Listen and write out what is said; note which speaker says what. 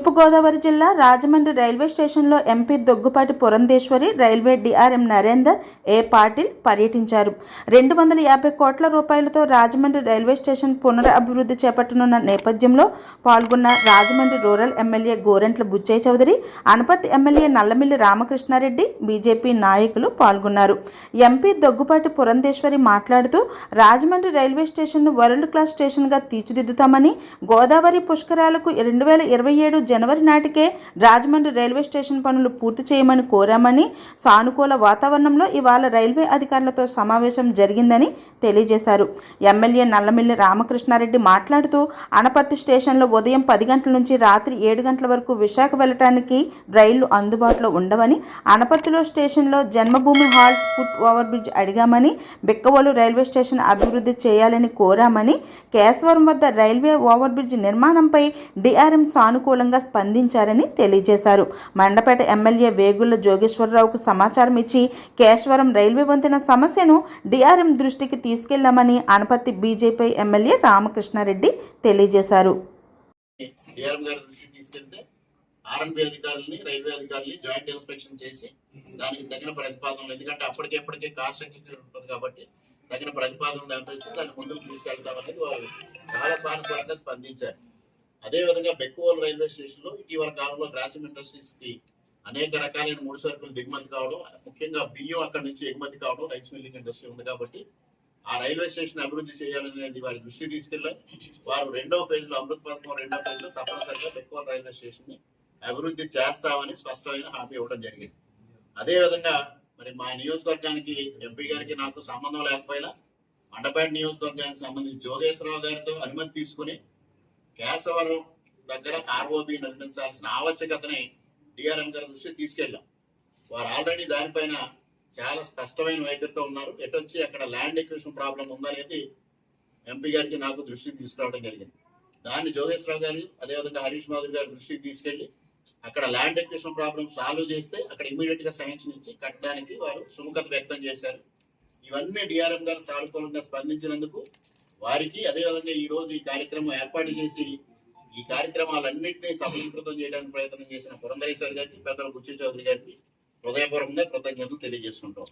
Speaker 1: Turpu Godavari జిల్లా Rajahmundry railway స్టేషన్లో MP Daggubati Purandeswari railway DRM Narender A Patil పర్యటించారు. రెండు వందల యాభై కోట్ల రూపాయలతో రాజమండ్రి రైల్వే స్టేషన్ పునరభివృద్ధి చేపట్టనున్న నేపథ్యంలో పాల్గొన్న Rajahmundry rural MLA Gorantla Butchaiah Chowdary Anaparthi MLA Nallamilli Ramakrishna Reddy BJP నాయకులు పాల్గొన్నారు. ఎంపీ దొగ్గుపాటి పురంధేశ్వరి మాట్లాడుతూ రాజమండ్రి రైల్వే స్టేషన్ను వరల్డ్ క్లాస్ స్టేషన్గా తీర్చిదిద్దుతామని గోదావరి పుష్కరాలకు రెండు వేల ఇరవై ఏడు జనవరి నాటికే రాజమండ్రి రైల్వే స్టేషన్ పనులు పూర్తి చేయమని కోరామని సానుకూల వాతావరణంలో ఇవాళ రైల్వే అధికారులతో సమావేశం జరిగిందని తెలియజేశారు. ఎమ్మెల్యే నల్లమిల్లి రామకృష్ణారెడ్డి మాట్లాడుతూ అనపర్తి స్టేషన్లో ఉదయం పది గంటల నుంచి రాత్రి ఏడు గంటల వరకు విశాఖ వెళ్ళటానికి రైళ్ళు అందుబాటులో ఉండవని అనపర్తిలో స్టేషన్లో Janmabhoomi halt foot over bridge అడిగామని Bikkavolu railway station అభివృద్ధి చేయాలని కోరామని కేశవరం వద్ద రైల్వే ఓవర్ బ్రిడ్జ్ నిర్మాణంపై డిఆర్ఎం సానుకూలంగా స్పందించారని తెలియజేశారు. మండపేట ఎమ్మెల్యే వేగుల జోగేశ్వరరావుకు సమాచారం ఇచ్చి కేశవరం రైల్వే వంతెన సమస్యను డిఆర్ఎం దృష్టికి తీసుకెళ్ళామని అనపత్తి బీజేపీ ఎమ్మెల్యే రామకృష్ణారెడ్డి తెలియజేశారు.
Speaker 2: డిఆర్ఎం గారి దృష్టికి తీసుకెళ్తే ఆర్ఎంపీ అధికారులని రైల్వే అధికారులని జాయింట్ ఇన్స్పెక్షన్ చేసి దానికి తగిన ప్రతిపాదనలు ఎందుకంటే అప్పటికెప్పటికే కాస్ట్ ఉంటుంది కాబట్టి తగిన ప్రతిపాదనలు దాని దాన్ని ముందుకు తీసుకెళ్తామనేది వారు చాలా సానుకూలంగా స్పందించారు. అదే విధంగా బెక్కువల్ రైల్వే స్టేషన్లో ఇటీవల కాలంలో గ్రాసిమ్ ఇండస్ట్రీస్కి అనేక రకాలైన ముడి సరుకులు దిగుమతి కావడం ముఖ్యంగా బియ్యం అక్కడి నుంచి ఎగుమతి కావడం రైస్ మిల్లింగ్ ఇండస్ట్రీ ఉంది కాబట్టి ఆ రైల్వే స్టేషన్ అభివృద్ధి చేయాలనేది వారి దృష్టి తీసుకెళ్ళారు వారు రెండో ఫేజ్లో అమృత్ పథకం రెండో ఫేజ్లో తప్పనిసరిగా ఎక్కువ రైల్వే స్టేషన్ని అభివృద్ధి చేస్తామని స్పష్టమైన హామీ ఇవ్వడం జరిగింది. అదే విధంగా మరి మా నియోజకవర్గానికి ఎంపీ గారికి నాకు సంబంధం లేకపోయినా మండపేట నియోజకవర్గానికి సంబంధించి జోగేశ్వరరావు గారితో అనుమతి తీసుకుని కేశవరం దగ్గర ఆర్ఓబి నిర్మించాల్సిన ఆవశ్యకతని డిఆర్ఎం గారి దృష్టి తీసుకెళ్ళాం. వారు ఆల్రెడీ దానిపైన చాలా స్పష్టమైన వైఖరితో ఉన్నారు. ఎటొచ్చి అక్కడ ల్యాండ్ ఎక్విషన్ ప్రాబ్లం ఉందనేది ఎంపీ గారికి నాకు దృష్టికి తీసుకురావడం జరిగింది. దాన్ని జోగేశ్వరరావు గారు అదేవిధంగా హరీష్ మాధురి గారి దృష్టికి తీసుకెళ్ళి అక్కడ ల్యాండ్ ఎక్విషన్ ప్రాబ్లం సాల్వ్ చేస్తే అక్కడ ఇమీడియట్గా శాంక్షన్ ఇచ్చి కట్టడానికి వారు సుముఖత వ్యక్తం చేశారు. ఇవన్నీ డిఆర్ఎం గారు సానుకూలంగా స్పందించినందుకు వారికి అదేవిధంగా ఈ రోజు ఈ కార్యక్రమం ఏర్పాటు చేసి ఈ కార్యక్రమాలన్నింటినీ సఫలీకృతం చేయడానికి ప్రయత్నం చేసిన పురంధరేశ్వరి గారికి పెద్దల బుచ్చి చౌదరి గారికి హృదయపూర్వకంగా కృతజ్ఞతలు తెలియజేసుకుంటూ